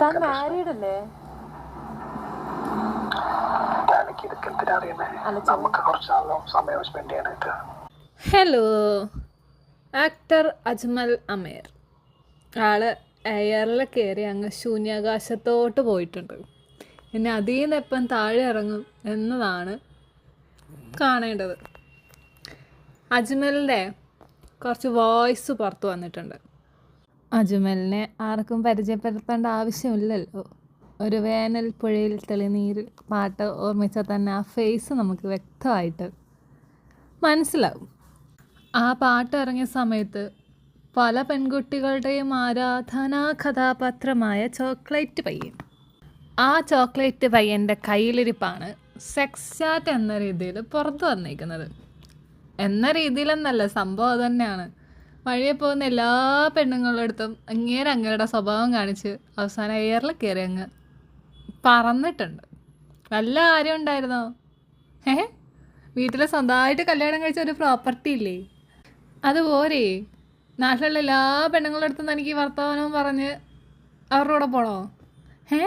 താൻ മാരീഡ് അല്ലേ? എനിക്ക് ഇതൊക്കെ എന്തിനാ അറിയുന്നേ? അല്ല, നമുക്ക് കുറച്ച് നാളോ സമയം സ്പെൻഡ് ചെയ്യാനായിട്ട്. Hello actor Ajmal Ameer. ആൾ എയറിൽ കയറി അങ്ങ് ശൂന്യാകാശത്തോട്ട് പോയിട്ടുണ്ട്. പിന്നെ അതിൽ നിന്ന് എപ്പം താഴെ ഇറങ്ങും എന്നതാണ് കാണേണ്ടത്. അജ്മലിന്റെ കുറച്ച് വോയിസ് പുറത്ത് വന്നിട്ടുണ്ട്. അജ്മലിനെ ആർക്കും പരിചയപ്പെടുത്തേണ്ട ആവശ്യമില്ലല്ലോ. ഒരു വേനൽ പുഴയിൽ തെളിനീരിൽ പാട്ട് ഓർമ്മിച്ചാൽ തന്നെ ആ ഫേസ് നമുക്ക് വ്യക്തമായിട്ട് മനസ്സിലാവും. ആ പാട്ട് ഇറങ്ങിയ സമയത്ത് പല പെൺകുട്ടികളുടെയും ആരാധനാ കഥാപാത്രമായ ചോക്ലേറ്റ് പയ്യൻ. ആ ചോക്ലേറ്റ് പയ്യന്റെ കയ്യിലിരിപ്പാണ് സെക്സ് ചാറ്റ് എന്ന രീതിയിൽ പുറത്തു വന്നിരിക്കുന്നത്. എന്ന രീതിയിലെന്നല്ല സംഭവം തന്നെയാണ്. വഴിയെ പോകുന്ന എല്ലാ പെണ്ണുങ്ങളുടെ അടുത്തും അങ്ങേരെ അങ്ങേരുടെ സ്വഭാവം കാണിച്ച് അവസാനം എയറിൽ കയറി അങ്ങ് പറന്നിട്ടുണ്ട്. നല്ല ആരും ഉണ്ടായിരുന്നോ? ഏ വീട്ടിൽ സ്വന്തമായിട്ട് കല്യാണം കഴിച്ച ഒരു പ്രോപ്പർട്ടി ഇല്ലേ? അത് പോരേ. നാട്ടിലുള്ള എല്ലാ പെണ്ണുങ്ങളുടെ അടുത്തും എനിക്ക് വർത്തമാനവും പറഞ്ഞ് അവരുടെ കൂടെ പോണോ? ഏ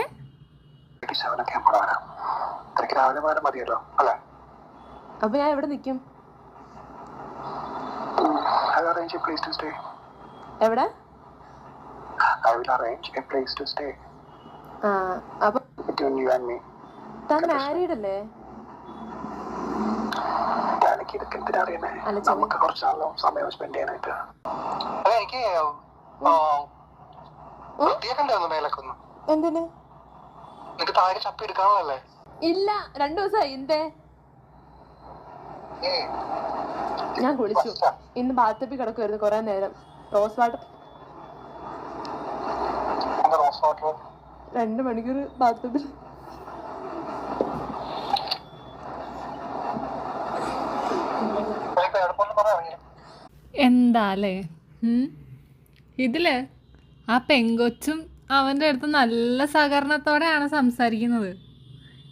അപ്പൊ ഞാൻ എവിടെ നിൽക്കും I arrange a place to stay. എവിടെ? I will arrange a place to stay ആ അപ്പൊ ബിറ്റ്വീൻ യു ആൻഡ് മീ താൻ മാരീഡ് അല്ലേ എനിക്ക് ഇതൊക്കെ എന്തിനാ അറിയുന്നേ? അല്ല, ചെറിയ- നമുക്ക് കുറച്ചാണല്ലോ സമയം സ്പെൻഡ് ചെയ്യാനായിട്ട്. അല്ല എനിക്ക് വൃത്തിയൊക്കെ ഉണ്ടായിരുന്നു മേലൊക്കെ ഒന്ന്? എന്തിന്? നിനക്ക് താഴെ ചപ്പി എടുക്കാനുള്ളല്ലേ ഇല്ല രണ്ടു ദിവസമായി എന്തേ? ഞാൻ കുളിച്ചു. ഇന്ന് ബാത്തപ്പി കിടക്കുമായിരുന്നു കുറെ നേരം. റോസ് വാട്ടർ രണ്ടു രണ്ട് മണിക്കൂർ ബാത്തപ്പിൽ എന്താല്ലേ ഇതിൽ എന്താ അല്ലേ ഇതിൽ ആ പെങ്കൊച്ചും അവന്റെ അടുത്ത് നല്ല സഹകരണത്തോടെയാണ് സംസാരിക്കുന്നത്.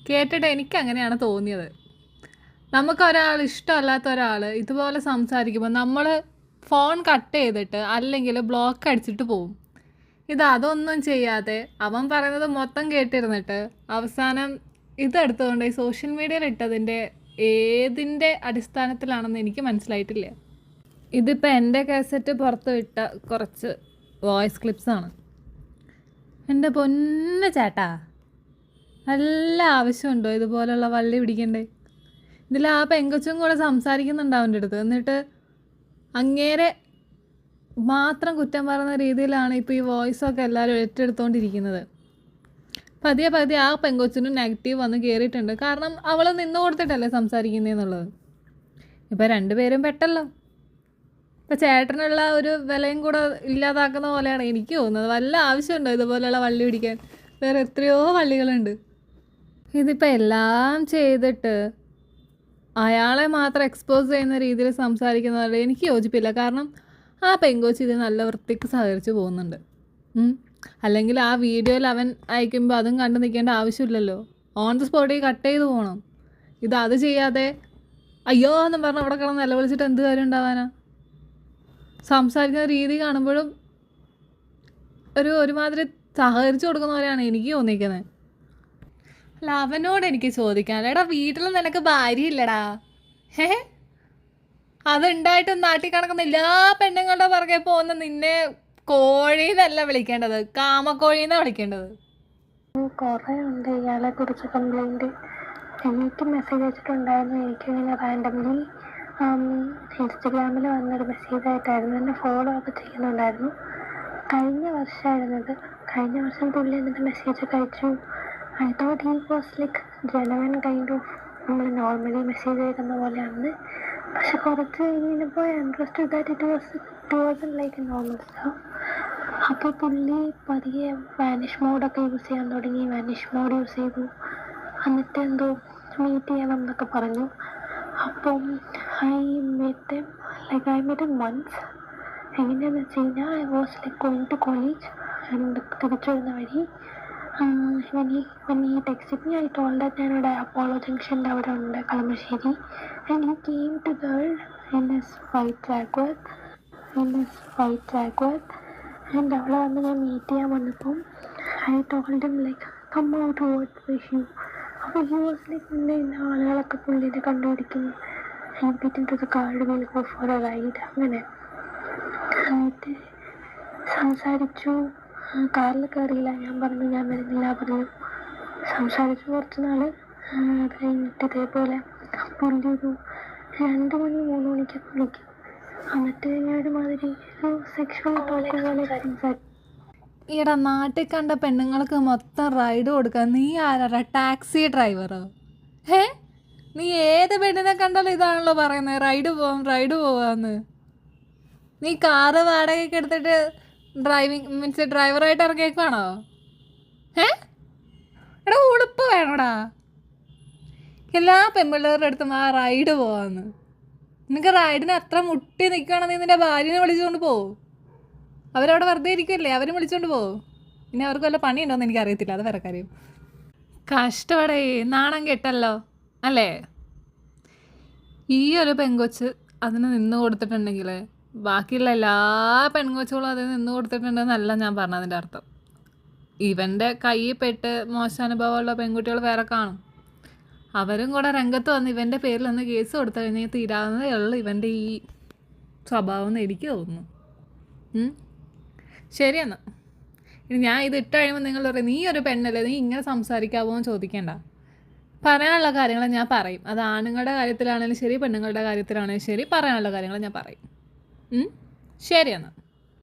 കേട്ടിട്ട് എനിക്ക് അങ്ങനെയാണ് തോന്നിയത്. നമുക്ക് ഒരാൾ ഇഷ്ടമല്ലാത്ത ഒരാൾ ഇതുപോലെ സംസാരിക്കുമ്പോൾ നമ്മൾ ഫോൺ കട്ട് ചെയ്തിട്ട് അല്ലെങ്കിൽ ബ്ലോക്ക് അടിച്ചിട്ട് പോവും. ഇത് അതൊന്നും ചെയ്യാതെ അവൻ പറയുന്നത് മൊത്തം കേട്ടിരുന്നിട്ട് അവസാനം ഇതെടുത്തുകൊണ്ട് ഈ സോഷ്യൽ മീഡിയയിൽ ഇട്ടതിന്റെ ഏതിന്റെ അടിസ്ഥാനത്തിലാണെന്ന് എനിക്ക് മനസ്സിലായിട്ടില്ല. ഇതിപ്പോൾ എന്റെ കാസറ്റ് പുറത്ത് വിട്ട കുറച്ച് വോയിസ് ക്ലിപ്സാണ് എന്റെ പൊന്ന ചേട്ടാ നല്ല ആവശ്യമുണ്ടോ ഇതുപോലുള്ള വള്ളി പിടിക്കണ്ടേ? ഇതിൽ ആ പെങ്കൊച്ചും കൂടെ സംസാരിക്കുന്നുണ്ട് അവന്റെ അടുത്ത്. എന്നിട്ട് അങ്ങേരെ മാത്രം കുറ്റം പറയുന്ന രീതിയിലാണ് ഇപ്പോൾ ഈ വോയിസൊക്കെ എല്ലാവരും ഏറ്റെടുത്തുകൊണ്ടിരിക്കുന്നത് പതിയെ പതിയെ ആ പെങ്കൊച്ചിനും നെഗറ്റീവ് വന്ന് കയറിയിട്ടുണ്ട് കാരണം അവൾ നിന്ന് കൊടുത്തിട്ടല്ലേ സംസാരിക്കുന്നതെന്നുള്ളത് ഇപ്പോൾ രണ്ടുപേരും പെട്ടല്ലോ. ഇപ്പം ചേട്ടനുള്ള ഒരു വിലയും കൂടെ ഇല്ലാതാക്കുന്ന പോലെയാണ് എനിക്ക് തോന്നുന്നത്. വല്ല ആവശ്യമുണ്ടോ ഇതുപോലെയുള്ള വള്ളി പിടിക്കാൻ? വേറെ എത്രയോ വള്ളികളുണ്ട്. ഇതിപ്പോൾ എല്ലാം ചെയ്തിട്ട് അയാളെ മാത്രം എക്സ്പോസ് ചെയ്യുന്ന രീതിയിൽ സംസാരിക്കുന്നവരുടെ എനിക്ക് യോജിപ്പില്ല. കാരണം ആ പെങ്കോച്ച് ഇത് നല്ല വൃത്തിക്ക് സഹകരിച്ച് പോകുന്നുണ്ട്. അല്ലെങ്കിൽ ആ വീഡിയോയിൽ അവൻ അയക്കുമ്പോൾ അതും കണ്ടു നിൽക്കേണ്ട ആവശ്യമില്ലല്ലോ. ഓൺ ദി സ്പോട്ടിൽ കട്ട് ചെയ്ത് പോകണം ഇത് അത് ചെയ്യാതെ അയ്യോ എന്ന് പറഞ്ഞ് അവിടെ കിടന്ന് നിലവിളിച്ചിട്ട് എന്ത് കാര്യം ഉണ്ടാവാനാ? സംസാരിക്കുന്ന രീതി കാണുമ്പോഴും ഒരു ഒരുമാതിരി സഹകരിച്ചു കൊടുക്കുന്ന പോലെയാണ് എനിക്ക് തോന്നിയിരിക്കുന്നത് അല്ല അവനോട് എനിക്ക് ചോദിക്കാൻ എടാ വീട്ടിൽ നിനക്ക് ഭാര്യ ഇല്ലടാ ഹേ? അതുണ്ടായിട്ടും നാട്ടിൽ കണക്കുന്ന എല്ലാ പെണ്ണുങ്ങളുടെ പുറകെ പോകുന്ന നിന്നെ കോഴീന്നല്ല വിളിക്കേണ്ടത്. വിളിക്കേണ്ടത്. കുറേ ഉണ്ട്. ഇയാളെ കുറിച്ച് കംപ്ലൈന്റ് എനിക്ക് മെസ്സേജ് അയച്ചിട്ടുണ്ടായിരുന്നു. എനിക്കിങ്ങനെ റാൻഡംലി ഇൻസ്റ്റഗ്രാമിൽ വന്നൊരു മെസ്സേജ് ആയിട്ടായിരുന്നു. എന്നെ ഫോളോ ഒക്കെ ചെയ്യുന്നുണ്ടായിരുന്നു. കഴിഞ്ഞ വർഷമായിരുന്നത്. കഴിഞ്ഞ വർഷം പുള്ളി എന്നിട്ട് മെസ്സേജ് ഒക്കെ അയച്ചു. I thought he was like genuine kind of നമ്മൾ നോർമലി മെസ്സേജ് അയക്കുന്ന പോലെയാണ്. പക്ഷെ കുറച്ച് കഴിഞ്ഞപ്പോൾ interest that it was it wasn't like a normal stuff അപ്പോൾ പുള്ളി പതിയെ വാനിഷ് മോഡൊക്കെ യൂസ് ചെയ്യാൻ തുടങ്ങി. വാനിഷ് മോഡ് യൂസ് ചെയ്തു. എന്നിട്ട് എന്തോ മീറ്റ് ചെയ്യണം എന്നൊക്കെ പറഞ്ഞു. അപ്പം I met like I met months എങ്ങനെയാണെന്ന് വെച്ച് കഴിഞ്ഞാൽ I was like going to college തിരിച്ചു വരുന്ന വഴി when he when he text me I told that ഞാനിവിടെ അപ്പോളോ ജംഗ്ഷന്റെ അവിടെ ഉണ്ട് Kalamassery. And he came to girl in S white with in S white with and അവിടെ വന്ന് ഞാൻ മീറ്റ് ചെയ്യാൻ വന്നപ്പം I told him like come out what wish you അപ്പോൾ ഹി വാസ് ലൈക്ക് ഇന്ന ഇന്ന ആളുകളൊക്കെ പുള്ളിനെ കണ്ടുപിടിക്കും I bit in to the card will go for a ride അങ്ങനെ. എന്നിട്ട് സംസാരിച്ചു. കാറിൽ കയറിയില്ല ഞാൻ പറഞ്ഞു ഞാൻ വരുന്നില്ല പറഞ്ഞു. സംസാരിച്ചു കുറച്ച് നാൾ അത് കഴിഞ്ഞിട്ട് ഇതേപോലെ പുള്ളി ഒരു രണ്ട് മണി മൂന്ന് മണിക്കൊക്കെ വിളിക്കും. എന്നിട്ട് ഞാൻ ഒരുമാതിരി ഒരു സെക്ഷൽ ടോക്ക് പോലെ സംസാരിച്ചു ഈട നാട്ടിൽ കണ്ട പെണ്ണുങ്ങൾക്ക് മൊത്തം റൈഡ് കൊടുക്കുക നീ ആരാ ടാക്സി ഡ്രൈവറോ ഏ നീ ഏത് പെണ്ണിനെ കണ്ടാലും ഇതാണല്ലോ പറയുന്നത് റൈഡ് പോവാം റൈഡ് പോവാന്ന്. നീ കാറ് വാടകയ്ക്ക് എടുത്തിട്ട് ഡ്രൈവിംഗ് മീൻസ് ഡ്രൈവറായിട്ട് ഇറങ്ങിയേക്കുവാണോ? ഏ എടാ ഉളുപ്പ് വേണോടാ. എല്ലാ പെൺപിള്ളേരുടെ അടുത്തും ആ റൈഡ് പോവാന്ന്. നിനക്ക് റൈഡിന് അത്ര മുട്ടി നിൽക്കുകയാണെങ്കിൽ നിന്റെ ഭാര്യനെ വിളിച്ചുകൊണ്ട് പോവും? അവരവിടെ വെറുതെ ഇരിക്കുമല്ലേ അവരും വിളിച്ചുകൊണ്ട് പോവും? പിന്നെ അവർക്ക് വല്ല പണിയുണ്ടോയെന്ന് എനിക്കറിയത്തില്ല. അത് വേറെ കാര്യം. കഷ്ടപ്പെടേ നാണം കെട്ടല്ലോ അല്ലേ? ഈ ഒരു പെങ്കൊച്ച് അതിന് നിന്ന് കൊടുത്തിട്ടുണ്ടെങ്കിൽ ബാക്കിയുള്ള എല്ലാ പെൺകൊച്ചുകളും അതിൽ നിന്ന് കൊടുത്തിട്ടുണ്ടെന്നല്ല ഞാൻ പറഞ്ഞതിന്റെ അർത്ഥം. ഇവന്റെ കയ്യിൽ പെട്ട് മോശം അനുഭവമുള്ള പെൺകുട്ടികൾ വേറെ കാണും. അവരും കൂടെ രംഗത്ത് വന്ന് ഇവന്റെ പേരിൽ ഒന്ന് കേസ് കൊടുത്തു കഴിഞ്ഞാൽ തീരാവുന്നതേ ഉള്ളൂ. ഇവന്റെ ഈ സ്വഭാവം എന്ന് എനിക്ക് തോന്നുന്നു. ശരിയെന്നാ ഇനി ഞാൻ ഇത് ഇട്ട് കഴിയുമ്പോൾ നിങ്ങൾ പറയും നീ ഒരു പെണ്ണല്ലേ? നീ ഇങ്ങനെ സംസാരിക്കാവോ എന്ന് ചോദിക്കേണ്ട. പറയാനുള്ള കാര്യങ്ങൾ ഞാൻ പറയും. അത് ആണുങ്ങളുടെ കാര്യത്തിലാണെങ്കിലും ശരി പെണ്ണുങ്ങളുടെ കാര്യത്തിലാണെങ്കിലും ശരി പറയാനുള്ള കാര്യങ്ങൾ ഞാൻ പറയും? ശരി എന്നാൽ